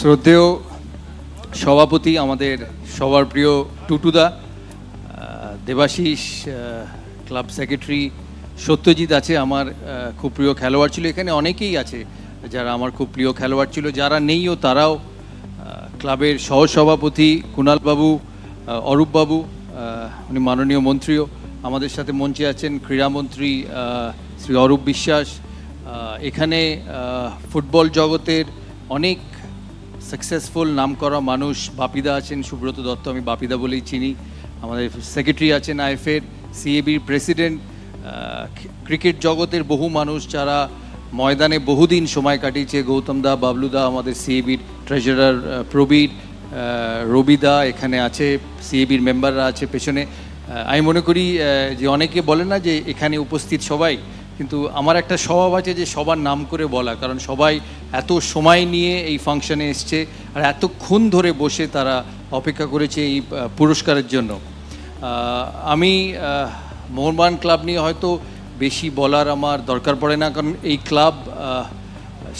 শ্রদ্ধেয় সভাপতি, আমাদের সবার প্রিয় টুটুদা দেবাশিস ক্লাব সেক্রেটারি সত্যজিৎ আছে, আমার খুব প্রিয় খেলোয়াড় ছিল। এখানে অনেকেই আছে যারা আমার খুব প্রিয় খেলোয়াড় ছিল। যারা নেইও তারাও ক্লাবের সহসভাপতি কুণালবাবু অরূপবাবু উনি মাননীয় মন্ত্রীও। আমাদের সাথে মঞ্চে আছেন ক্রীড়ামন্ত্রী শ্রী অরূপ বিশ্বাস। এখানে ফুটবল জগতের অনেক সাকসেসফুল নামকরা মানুষ বাপিদা আছেন, সুব্রত দত্ত আমি বাপিদা বলেই চিনি। আমাদের সেক্রেটারি আছেন আইএফের সিএবির প্রেসিডেন্ট ক্রিকেট জগতের বহু মানুষ যারা ময়দানে বহুদিন সময় কাটিয়েছে। গৌতম দা বাবলুদা আমাদের সিএবির ট্রেজারার প্রবীর রবিদা এখানে আছে সিএবির মেম্বাররা আছে পেছনে। আমি মনে করি যে অনেকে বলে না যে এখানে উপস্থিত সবাই, কিন্তু আমার একটা স্বভাব আছে যে সবার নাম করে বলা, কারণ সবাই এত সময় নিয়ে এই ফাংশনে এসছে আর এতক্ষণ ধরে বসে তারা অপেক্ষা করেছে এই পুরস্কারের জন্য। আমি মোহনবাগান ক্লাব নিয়ে হয়তো বেশি বলার আমার দরকার পড়ে না, কারণ এই ক্লাব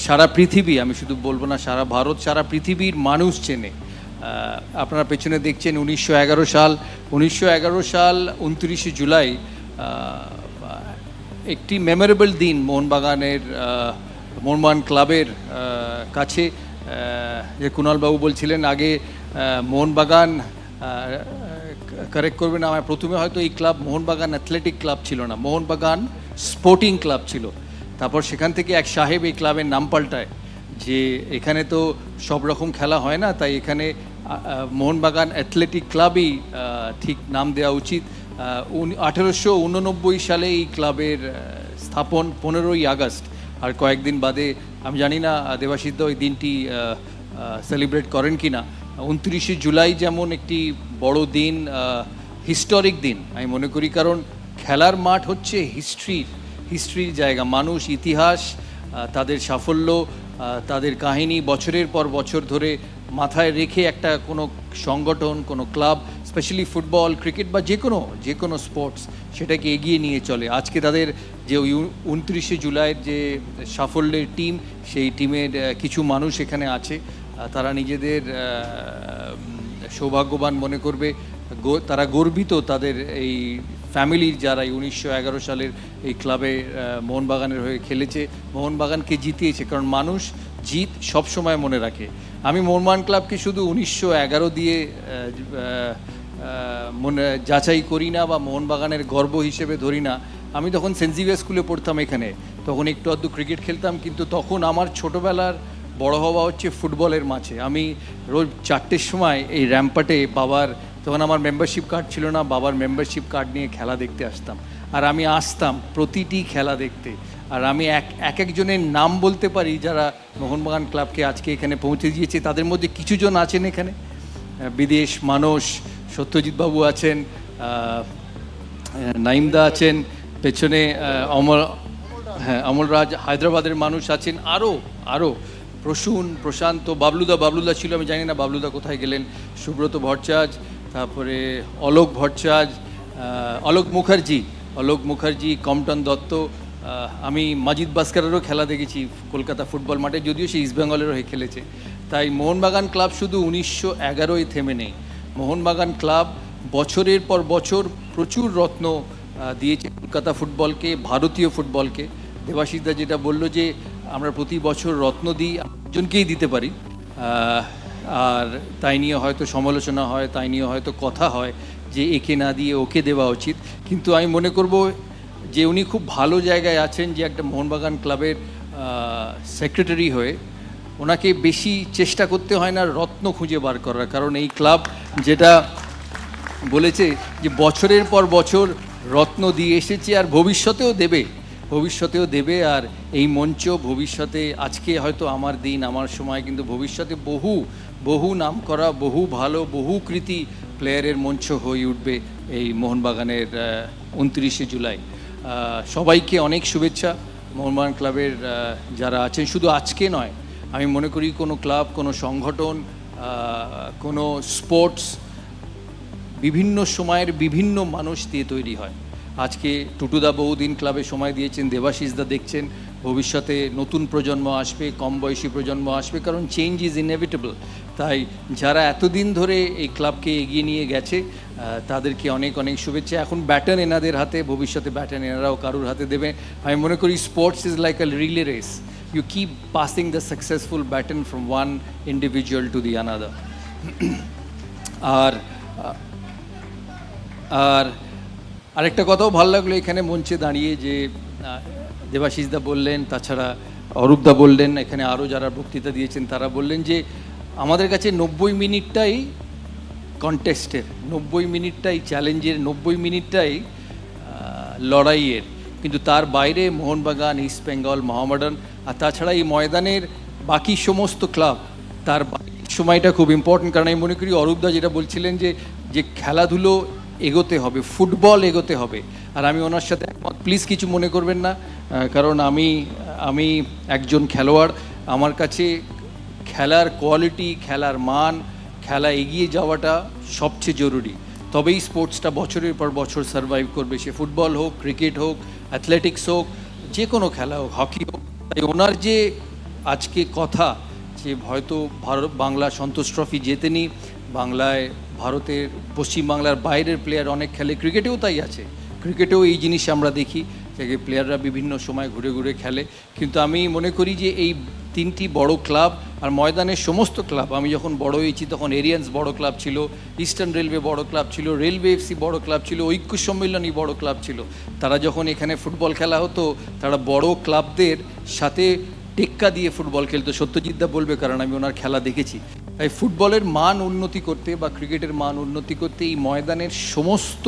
সারা পৃথিবী, আমি শুধু বলব না, সারা ভারত, সারা পৃথিবীর মানুষ চেনে। আপনারা পেছনে দেখছেন উনিশশো এগারো সাল। উনিশশো এগারো সাল উনত্রিশে জুলাই একটি মেমোরেবল দিন মোহনবাগানের আহ, মোহনবাগান ক্লাবের কাছে যে কুণালবাবু বলছিলেন আগে মোহনবাগান কারেক্ট করবেন আমার প্রথমে হয়তো এই ক্লাব মোহনবাগান অ্যাথলেটিক ক্লাব ছিল না মোহনবাগান স্পোর্টিং ক্লাব ছিল। তারপর সেখান থেকে এক সাহেব এই ক্লাবের নাম পাল্টায় যে এখানে তো সব রকম খেলা হয় না তাই এখানে মোহনবাগান অ্যাথলেটিক ক্লাবই ঠিক নাম দেওয়া উচিত। আঠেরোশো উননব্বই সালে এই ক্লাবের স্থাপন পনেরোই আগস্ট। আর কয়েকদিন বাদে, আমি জানি না দেবাশিদ্ধ ওই দিনটি সেলিব্রেট করেন কি না। উনত্রিশে জুলাই যেমন একটি বড় দিন হিস্টোরিক দিন, আমি মনে করি কারণ খেলার মাঠ হচ্ছে হিস্ট্রির হিস্ট্রির জায়গা। মানুষ, ইতিহাস তাদের সাফল্য তাদের কাহিনী বছরের পর বছর ধরে মাথায় রেখে একটা কোনো সংগঠন, কোনো ক্লাব স্পেশালি ফুটবল ক্রিকেট বা যে কোনো যে কোনো স্পোর্টস সেটাকে এগিয়ে নিয়ে চলে। আজকে তাদের যে ওই উনত্রিশে জুলাইয়ের যে সাফল্যের টিম, সেই টিমের কিছু মানুষ এখানে আছে। তারা নিজেদের সৌভাগ্যবান মনে করবে। তারা গর্বিত তাদের এই ফ্যামিলির যারা এই উনিশশো এগারো সালের এই ক্লাবে মোহনবাগানের হয়ে খেলেছে। মোহনবাগানকে জিতিয়েছে, কারণ মানুষ জিত সবসময় মনে রাখে। আমি মোহনবাগান ক্লাবকে শুধু উনিশশো এগারো দিয়ে মনে যাচাই করি না বা মোহনবাগানের গর্ব হিসেবে ধরি না। আমি তখন সেন্ট জেভিয়ার স্কুলে পড়তাম এখানে। তখন একটু আধটু ক্রিকেট খেলতাম, কিন্তু তখন আমার ছোটোবেলার বড় হওয়া হচ্ছে ফুটবলের মাঝে। আমি রোজ চারটের সময় এই র্যাম্পাটে বাবার, তখন আমার মেম্বারশিপ কার্ড ছিল না, বাবার মেম্বারশিপ কার্ড নিয়ে খেলা দেখতে আসতাম। আর আমি আসতাম প্রতিটি খেলা দেখতে। আর আমি এক এক একজনের নাম বলতে পারি যারা মোহনবাগান ক্লাবকে আজকে এখানে পৌঁছে দিয়েছে। তাদের মধ্যে কিছুজন আছেন এখানে। বিদেশ মানুষ সত্যজিৎ বাবু আছেন নাইমদা আছেন, পেছনে অমর হ্যাঁ অমলরাজ হায়দ্রাবাদের মানুষ আছেন আরও আরও প্রসূন, প্রশান্ত, বাবলুদা বাবলুদা ছিল, আমি জানি না বাবলুদা কোথায় গেলেন, সুব্রত ভট্টাচার্য, তারপরে অলোক ভট্টাচার্য অলোক মুখার্জি অলোক মুখার্জি, কমটন দত্ত আমি মাজিদ বাস্কারেরও খেলা দেখেছি কলকাতা ফুটবল মাঠে, যদিও সে ইস্টবেঙ্গলেরও হয়ে খেলেছে। তাই মোহনবাগান ক্লাব শুধু উনিশশো এগারোয় থেমে নেই। মোহনবাগান ক্লাব বছরের পর বছর প্রচুর রত্ন দিয়েছে কলকাতা ফুটবলকে, ভারতীয় ফুটবলকে। দেবাশিসদা যেটা বলল যে, আমরা প্রতি বছর রত্ন দিই একজনকেই দিতে পারি। আর তাই নিয়ে হয়তো সমালোচনা হয়, তাই নিয়ে হয়তো কথা হয় যে, একে না দিয়ে ওকে দেওয়া উচিত। কিন্তু আমি মনে করব যে, উনি খুব ভালো জায়গায় আছেন যে, একটা মোহনবাগান ক্লাবের সেক্রেটারি হয়ে। ওনাকে বেশি চেষ্টা করতে হয় না রত্ন খুঁজে বার করার, কারণ এই ক্লাব যেটা বলেছে যে বছরের পর বছর রত্ন দিয়ে এসেছে আর ভবিষ্যতেও দেবে ভবিষ্যতেও দেবে আর এই মঞ্চ ভবিষ্যতে, আজকে হয়তো আমার দিন, আমার সময়, কিন্তু ভবিষ্যতে বহু বহু নাম করা বহু ভালো, বহু কৃতি প্লেয়ারের মঞ্চ হয়ে উঠবে এই মোহনবাগানের উনত্রিশে জুলাই। সবাইকে অনেক শুভেচ্ছা মোহনবাগান ক্লাবের যারা আছেন। শুধু আজকে নয়, আমি মনে করি কোনো ক্লাব, কোনো সংগঠন কোনো স্পোর্টস বিভিন্ন সময়ের বিভিন্ন মানুষ দিয়ে তৈরি হয়। আজকে টুটুদা বহুদিন ক্লাবে সময় দিয়েছেন, দেবাশিস দা দেখছেন, ভবিষ্যতে নতুন প্রজন্ম আসবে, কম বয়সী প্রজন্ম আসবে, কারণ চেঞ্জ ইজ ইনএভিটেবল তাই যারা এতদিন ধরে এই ক্লাবকে এগিয়ে নিয়ে গেছে তাদেরকে অনেক অনেক শুভেচ্ছা। এখন ব্যাটন এনাদের হাতে, ভবিষ্যতে ব্যাটন এনারাও কারুর হাতে দেবে। আমি মনে করি sports is like a relay race you keep passing the successful baton from one individual to the another আর আর আরেকটা কথাও ভালো লাগল এখানে মঞ্চে দাঁড়িয়ে যে দেবাশিসদা বললেন, তাছাড়া অরূপদা বললেন, এখানে আরও যারা বক্তৃতা দিয়েছেন তারা বললেন যে, আমাদের কাছে নব্বই মিনিটটাই কন্টেস্টের নব্বই মিনিটটাই চ্যালেঞ্জের নব্বই মিনিটটাই লড়াইয়ের। কিন্তু তার বাইরে মোহনবাগান, ইস্ট বেঙ্গল, মহামডান আর তাছাড়া এই ময়দানের বাকি সমস্ত ক্লাব, তার সময়টা খুব ইম্পর্টেন্ট কারণ আমি মনে করি অরূপদা যেটা বলছিলেন যে যে খেলাধুলো এগোতে হবে, ফুটবল এগোতে হবে। আর আমি ওনার সাথে একমত। প্লিজ কিছু মনে করবেন না কারণ আমি আমি একজন খেলোয়াড়। আমার কাছে খেলার কোয়ালিটি খেলার মান, খেলা এগিয়ে যাওয়াটা সবচেয়ে জরুরি। তবেই স্পোর্টসটা বছরের পর বছর সার্ভাইভ করবে। সে ফুটবল হোক ক্রিকেট হোক অ্যাথলেটিক্স হোক যে কোনো খেলা হোক হকি হোক তাই ওনার যে আজকে কথা যে হয়তো ভারত, বাংলা সন্তোষ ট্রফি জেতেনি, বাংলায় ভারতের পশ্চিমবাংলার বাইরের প্লেয়ার অনেক খেলে, ক্রিকেটেও তাই আছে। ক্রিকেটেও এই জিনিস আমরা দেখি যে প্লেয়াররা বিভিন্ন সময় ঘুরে ঘুরে খেলে। কিন্তু আমি মনে করি যে এই তিনটি বড় ক্লাব আর ময়দানের সমস্ত ক্লাব আমি যখন বড় হয়েছি তখন এরিয়ান্স বড় ক্লাব ছিল ইস্টার্ন রেলওয়ে বড় ক্লাব ছিল রেলওয়ে এফসি বড় ক্লাব ছিল, ঐক্য সম্মেলনী বড় ক্লাব ছিল। তারা যখন এখানে ফুটবল খেলা হতো, তারা বড় ক্লাবদের সাথে টেক্কা দিয়ে ফুটবল খেলতো। সত্যজিৎদা বলবে, কারণ আমি ওনার খেলা দেখেছি। তাই ফুটবলের মান উন্নতি করতে বা ক্রিকেটের মান উন্নতি করতে এই ময়দানের সমস্ত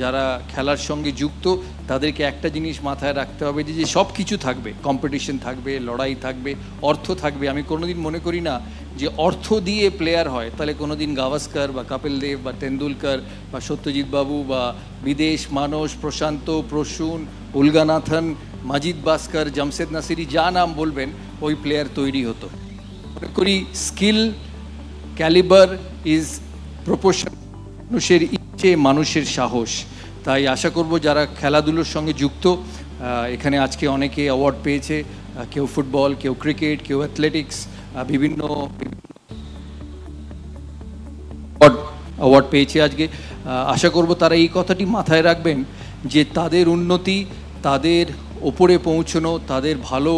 যারা খেলার সঙ্গে যুক্ত, তাদেরকে একটা জিনিস মাথায় রাখতে হবে যে যে সব কিছু থাকবে। কম্পিটিশন থাকবে, লড়াই থাকবে, অর্থ থাকবে। আমি কোনোদিন মনে করি না যে অর্থ দিয়ে প্লেয়ার হয়, তাহলে কোনোদিন গাভাস্কর বা কাপিল দেব বা তেন্ডুলকর বা সত্যজিৎ বাবু বা Bidesh Manas Prashanta, Prasun, Ulaganathan Majid Bishkar, Jamshed Nasiri, যা নাম বলবেন, ওই প্লেয়ার তৈরি হতো। মনে করি স্কিল ক্যালিবার ইজ প্রপোর্শন মানুষের ইচ্ছে, মানুষের সাহস। তাই আশা করব যারা খেলাধুলোর সঙ্গে যুক্ত এখানে আজকে অনেকে অ্যাওয়ার্ড পেয়েছে কেউ ফুটবল কেউ ক্রিকেট কেউ অ্যাথলেটিক্স বিভিন্ন অ্যাওয়ার্ড পেয়েছে আজকে। আশা করব তারা এই কথাটি মাথায় রাখবেন যে তাদের উন্নতি, তাদের ওপরে পৌঁছনো, তাদের ভালো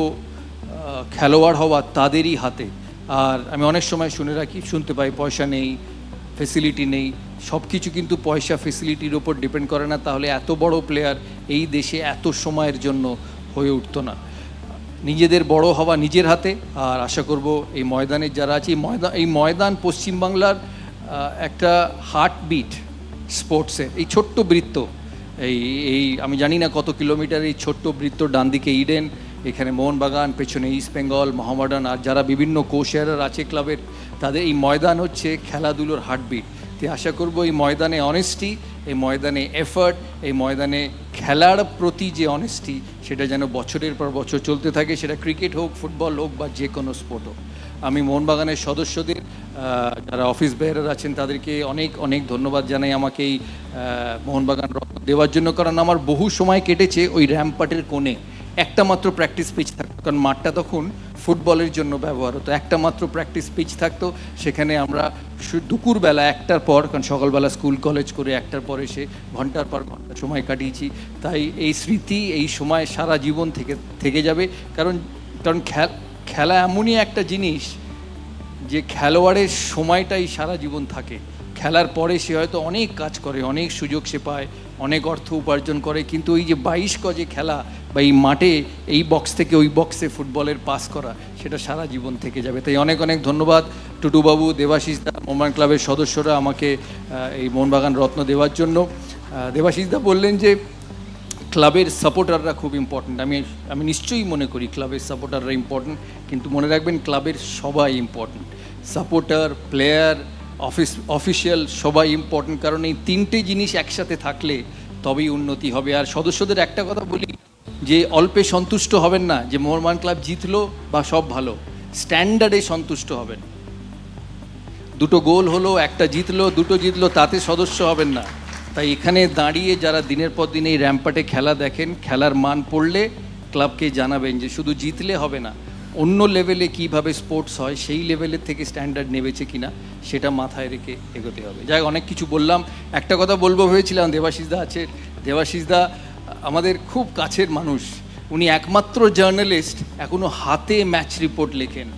খেলোয়াড় হওয়া তাদেরই হাতে। আর আমি অনেক সময় শুনে রাখি, শুনতে পাই, পয়সা নেই ফেসিলিটি নেই সব কিছু কিন্তু পয়সা ফেসিলিটির ওপর ডিপেন্ড করে না, তাহলে এত বড় প্লেয়ার এই দেশে এত সময়ের জন্য হয়ে উঠতো না। নিজেদের বড় হওয়া নিজের হাতে, আর আশা করব এই ময়দানের যারা আছে, এই ময়দান এই ময়দান পশ্চিমবাংলার একটা হার্টবিট স্পোর্টসের এই ছোট্ট বৃত্ত এই এই, আমি জানি না কত কিলোমিটার এই ছোট্ট বৃত্ত ডান দিকে ইডেন, এখানে মোহনবাগান, পেছনে ইস্ট বেঙ্গল মহামডান আর যারা বিভিন্ন কোশেয়ারার আছে ক্লাবের, তাদের এই ময়দান হচ্ছে খেলাধুলোর হার্টবিট তো আশা করব এই ময়দানে অনেস্টি এই ময়দানে এফার্ট এই ময়দানে খেলার প্রতি যে অনেস্টি সেটা যেন বছরের পর বছর চলতে থাকে, সেটা ক্রিকেট হোক ফুটবল হোক বা যে কোনো স্পোর্ট হোক। আমি মোহনবাগানের সদস্যদের যারা অফিস বেয়ারার আছেন তাদেরকে অনেক অনেক ধন্যবাদ জানাই আমাকে এই মোহনবাগান রত্ন দেওয়ার জন্য। কারণ আমার বহু সময় কেটেছে ওই র্যাম্পাটের কোণে। একটা মাত্র প্র্যাকটিস পিচ থাকতো, কারণ মাঠটা তখন ফুটবলের জন্য ব্যবহার হতো। একটা মাত্র প্র্যাকটিস পিচ থাকতো, সেখানে আমরা দুপুরবেলা একটার পর, কারণ সকালবেলা স্কুল, কলেজ করে একটার পর এসে ঘণ্টার পর ঘণ্টা সময় কাটিয়েছি। তাই এই স্মৃতি এই সময় সারা জীবন থেকে থেকে যাবে। কারণ কারণ খেল খেলা এমনই একটা জিনিস যে খেলোয়াড়ের সময়টাই সারা জীবন থাকে। খেলার পরে সে হয়তো অনেক কাজ করে, অনেক সুযোগ সে পায়, অনেক অর্থ উপার্জন করে, কিন্তু ওই যে বাইশ গজে খেলা বা এই মাঠে এই বক্স থেকে ওই বক্সে ফুটবলের পাস করা, সেটা সারা জীবন থেকে যাবে। তাই অনেক অনেক ধন্যবাদ টুটুবাবু দেবাশিস দা ক্লাবের সদস্যরা আমাকে এই মোহনবাগান রত্ন দেওয়ার জন্য। দেবাশিস দা বললেন যে ক্লাবের সাপোর্টাররা খুব ইম্পর্ট্যান্ট আমি আমি নিশ্চয়ই মনে করি ক্লাবের সাপোর্টাররা ইম্পর্ট্যান্ট কিন্তু মনে রাখবেন ক্লাবের সবাই important supporter player office official সবাই ইম্পর্ট্যান্ট কারণ এই তিনটে জিনিস একসাথে থাকলে তবেই উন্নতি হবে। আর সদস্যদের একটা কথা বলি, যে অল্পে সন্তুষ্ট হবেন না, যে মোহনবাগান ক্লাব জিতলো বা সব ভালো, স্ট্যান্ডার্ডে সন্তুষ্ট হবেন। দুটো গোল হলো, একটা জিতলো, দুটো জিতলো, তাতে সদস্য হবেন না। তাই এখানে দাঁড়িয়ে যারা দিনের পর দিন এই র্যাম্পাটে খেলা দেখেন, খেলার মান পড়লে ক্লাবকে জানাবেন যে শুধু জিতলে হবে না, অন্য লেভেলে কীভাবে স্পোর্টস হয়, সেই লেভেলের থেকে স্ট্যান্ডার্ড নেমেছে কিনা, সেটা মাথায় রেখে এগোতে হবে। যাই অনেক কিছু বললাম। একটা কথা বলব ভেবেছিলাম দেবাশিসদা আছে। দেবাশিসদা আমাদের খুব কাছের মানুষ। উনি একমাত্র জার্নালিস্ট, এখনও হাতে ম্যাচ রিপোর্ট লেখেন।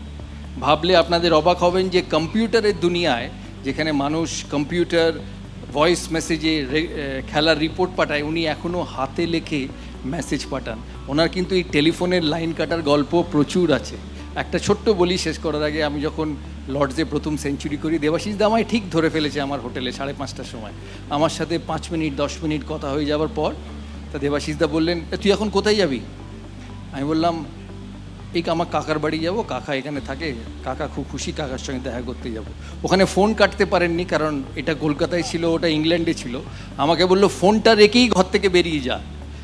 ভাবলে আপনাদের অবাক হবেন যে কম্পিউটারের দুনিয়ায়, যেখানে মানুষ কম্পিউটার ভয়েস মেসেজে খেলার রিপোর্ট পাঠায়, উনি এখনও হাতে লেখে মেসেজ পাঠান। ওনার কিন্তু এই টেলিফোনের লাইন কাটার গল্প প্রচুর আছে। একটা ছোট্ট বলি শেষ করার আগে, আমি যখন লর্ডসে প্রথম সেঞ্চুরি করি, দেবাশিস দা আমায় ঠিক ধরে ফেলেছে আমার হোটেলে সাড়ে পাঁচটার সময়। আমার সাথে পাঁচ মিনিট, দশ মিনিট কথা হয়ে যাওয়ার পর, তা দেবাশিস দা বললেন তুই এখন কোথায় যাবি? আমি বললাম এই আমার কাকার বাড়ি যাব, কাকা এখানে থাকে, কাকা খুব খুশি কাকার সঙ্গে দেখা করতে যাব। ওখানে ফোন কাটতে পারেননি কারণ এটা কলকাতায় ছিল, ওটা ইংল্যান্ডে ছিল। আমাকে বলল ফোনটা রেখেই ঘর থেকে বেরিয়ে যা।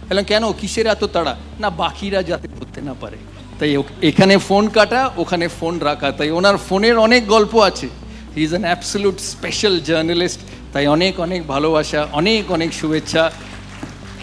বললাম, কেন? কিসের এত তাড়া? না, বাকিরা যাতে করতে না পারে। তাই এখানে ফোন কাটা, ওখানে ফোন রাখা। তাই ওনার ফোনের অনেক গল্প আছে। He is an absolute special journalist তাই অনেক অনেক ভালোবাসা, অনেক অনেক শুভেচ্ছা।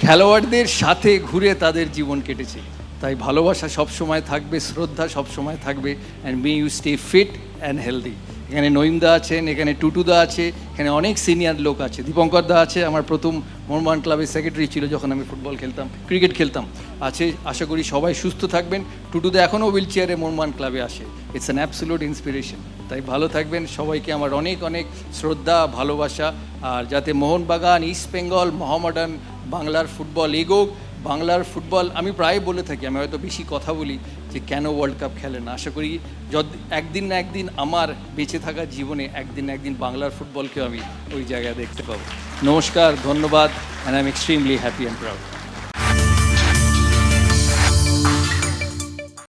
খেলোয়াড়দের সাথে ঘুরে তাদের জীবন কেটেছে। তাই ভালোবাসা সব সময় থাকবে, শ্রদ্ধা সব সময় থাকবে and may you stay fit and healthy এখানে নইমদা আছেন, এখানে টুটুদা আছে, এখানে অনেক সিনিয়র লোক আছে। দীপঙ্কর দা আছে, আমার প্রথম মোহনবাগান ক্লাবের সেক্রেটারি ছিল যখন আমি ফুটবল খেলতাম ক্রিকেট খেলতাম। আছে, আশা করি সবাই সুস্থ থাকবেন। টুটুদা এখনও হুইল চেয়ারে মোহনবাগান ক্লাবে আসে। ইটস অ্যান অ্যাবসোলুট ইন্সপিরেশন তাই ভালো থাকবেন সবাইকে আমার অনেক অনেক শ্রদ্ধা, ভালোবাসা, আর যাতে মোহনবাগান ইস্ট বেঙ্গল মহামডার্ন বাংলার ফুটবল এগোক বাংলার ফুটবল, আমি প্রায় বলে থাকি, আমি হয়তো বেশি কথা বলি যে কেন ওয়ার্ল্ড কাপ খেলে না আশা করি যদ, একদিন না একদিন আমার বেঁচে থাকা জীবনে একদিন না একদিন বাংলার ফুটবলকেও আমি ওই জায়গায় দেখতে পাবো। নমস্কার, ধন্যবাদ and I am extremely happy and proud